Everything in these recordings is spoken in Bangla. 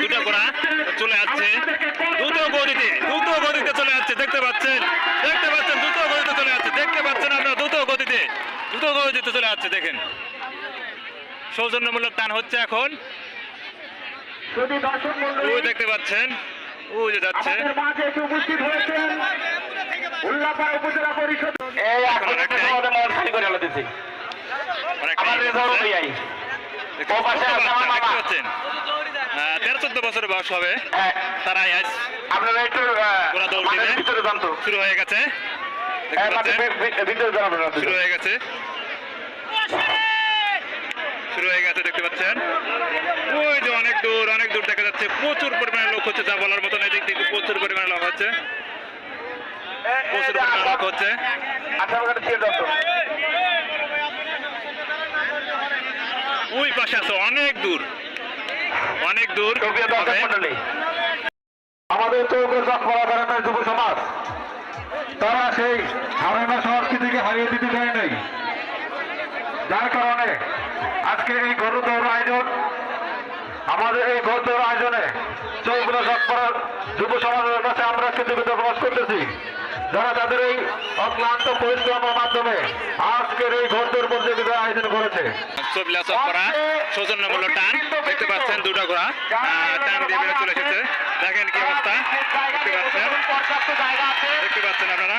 দুটো ঘোড়া চলে যাচ্ছে দ্রুত গতিতে দ্রুত গতিতে চলে যাচ্ছে দেখতে পাচ্ছেন? দেখতে পাচ্ছেন দ্রুত গতিতে চলে যাচ্ছে দেখতে পাচ্ছেন আপনারা দ্রুত গতিতে দ্রুত গতিতে চলে যাচ্ছে দেখেন। সৌজন্যমূলক টান হচ্ছে এখন। ওই দেখতে পাচ্ছেন ওই যে যাচ্ছে। দেখতে ও পাশে আছে আমার দেখতে মামা। পাচ্ছেন আহ, বছরের বয়স হবে। হ্যাঁ। তারাই আজ আপনারা একটু ওরা দৌড় মাঠের দিবে। ভিতরে তো। শুরু হয়ে গেছে। হ্যাঁ যান আপনারা শুরু হয়ে গেছে। শুরু হয়ে গেছে দেখতে পাচ্ছেন? ওই যে অনেক দূর অনেক দূর দেখা যাচ্ছে। প্রচুর পরিমাণে লোক হচ্ছে যা বলার মতন নেই দিক থেকে প্রচুর পরিমাণে লোক হচ্ছে। প্রচুর পরিমাণে লোক হচ্ছে। আচ্ছা ওই পাশে আছে অনেক দূর। অনেক দূর আমাদের চৌকের চকপড়া গ্রামের যুব সমাজ তারা সেই হারানো সংস্কৃতিকে হারিয়ে দিতে চায় নাই। যার কারণে আজকে এই গরু দৌড় আয়োজন আমাদের এই গরু দৌড় আয়োজনে চৌগুলো চকপড়ার যুব সমাজের কাছে আমরা কৃতজ্ঞতা প্রকাশ করতেছি। যারা তাদের এই অক্লান্ত পরিশ্রমের মাধ্যমে আজকের এই ঘোরদৌড় প্রতিযোগিতা আয়োজন করেছে। সৌজন্যমূলক টান দেখতে পাচ্ছেন দুটো ঘোড়া টান দিয়ে চলে এসেছে। দেখেন কি অবস্থা দেখতে পাচ্ছেন। দেখতে পাচ্ছেন আপনারা।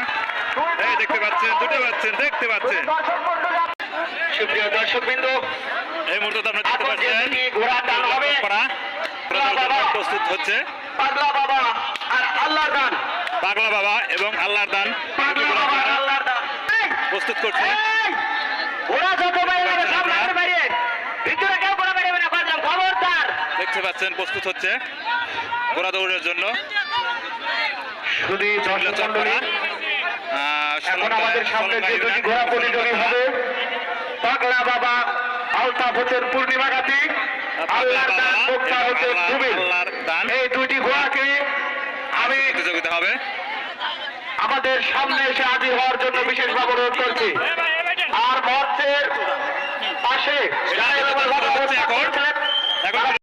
এই দেখতে পাচ্ছেন দুটো পাচ্ছেন দেখতে পাচ্ছেন। সুপ্রিয় দর্শক বিন্দু এই মুহূর্তে আপনারা দেখতে এখন পাচ্ছেন যেদিকে ঘোড়া টান হবে প্রস্তুত হচ্ছে। পাগলা বাবা পাগলা বাবা এবং আল্লাহর দান। প্রস্তুত করছে। দেখতে পাচ্ছেন প্রস্তুত হচ্ছে। ঘোড়া দৌড়ের জন্য। এখন আমাদের সামনে যে দুটি ঘোড়া প্রতিযোগী হবে পাগলা বাবা আলতাফ হোসেন পূর্ণিমা গাতি আল্লাহর দান মুক্তা হোসেন দান। এই দুইটি ঘোড়াকে আমি প্রতিযোগিতা হবে। আমাদের সামনে এসে হাজির হওয়ার জন্য বিশেষভাবে অনুরোধ করছি। আর মঞ্চের পাশে